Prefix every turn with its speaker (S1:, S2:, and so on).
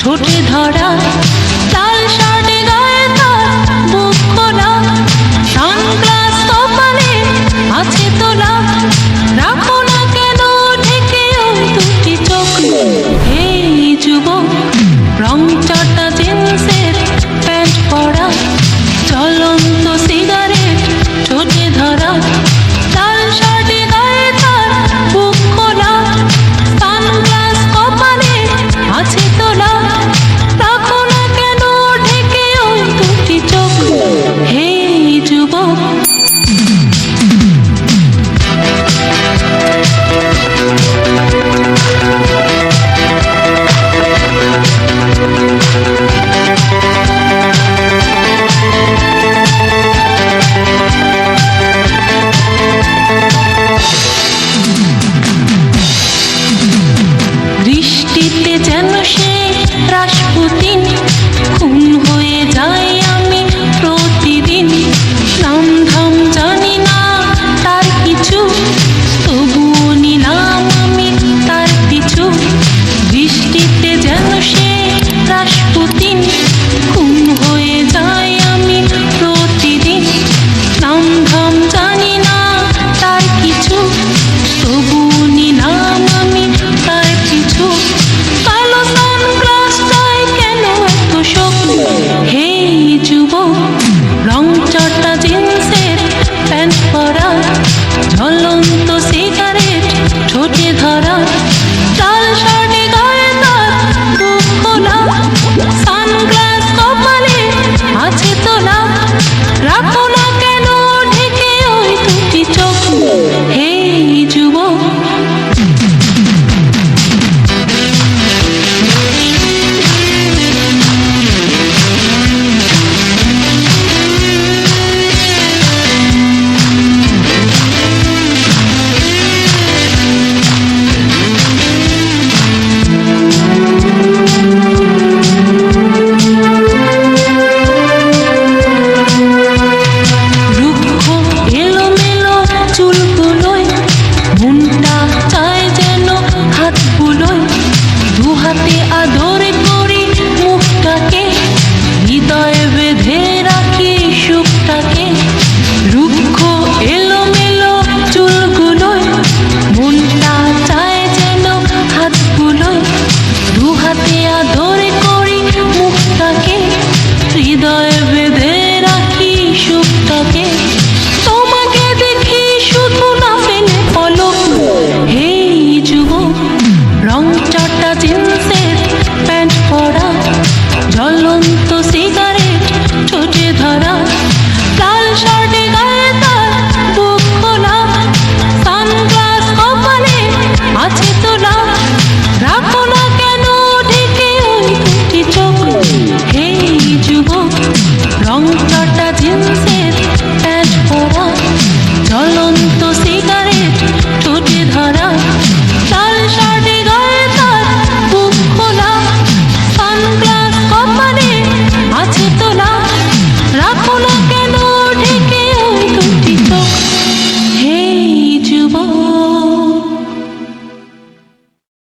S1: ठोटे धड़ा হৃদয়ে বেঁধে রাখি সুখটাকে। তোমাকে দেখি শুধু না ফেলে পলক। হে যুবক রং চটা জিন্সের প্যান্ট পরা, জ্বলন্ত সিগারেট ঠোঁটে ধরা। লাল শার্টে গায়ে তার বুক খোলা সানগ্লাস কপালে আছে তো না।